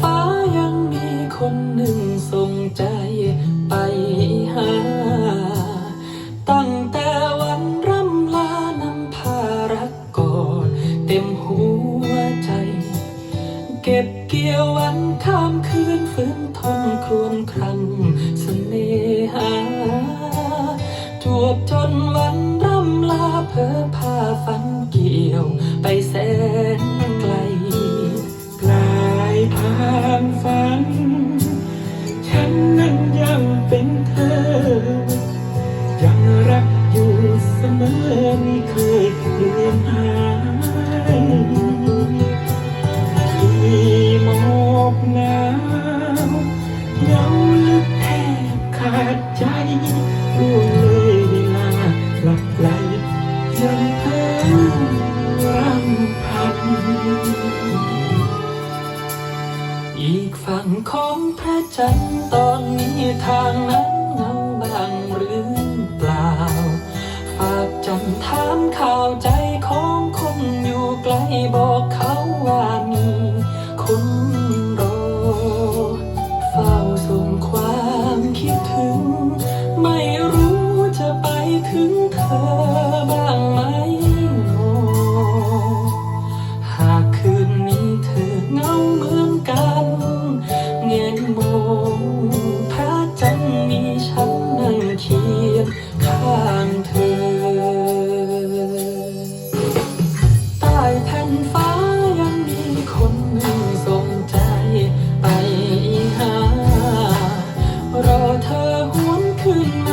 ฟ้ายังมีคนหนึ่งส่งใจไปหา ตั้ง เสมอไม่เคยลืนหายที่มองกหนาวเงาลึกแทบขาดใจร่วเลยเวลาหลับไหลยังเพ้อรำพัน อีกฝั่งของพระจันทร์ตอนนี้ทางนั้น ข่าวใจของคนอยู่ไกลบอกเขาว่ามีคนรอเฝ้าส่งความคิดถึง ไม่รู้จะไปถึงเธอ Hum.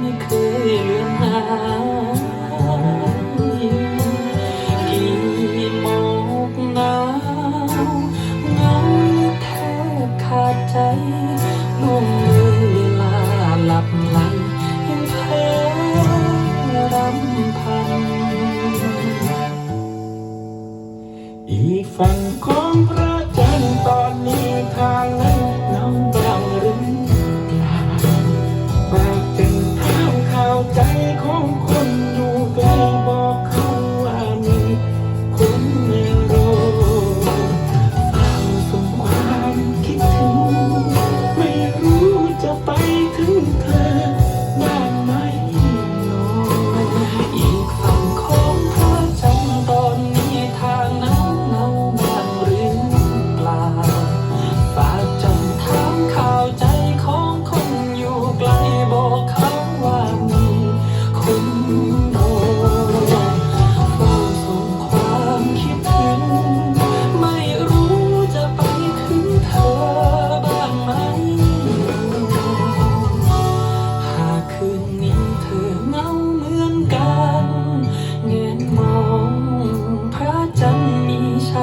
ไม่เคยเลือนหายกี่หมอกหนาวเงาแทบขาดใจล่วงเลยเวลาหลับไหลยังเพ้อรำพัน อีกฝั่งของพระจันทร์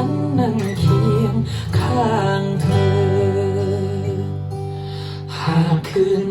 นนั่งเคียงข้างเธอ หากคืน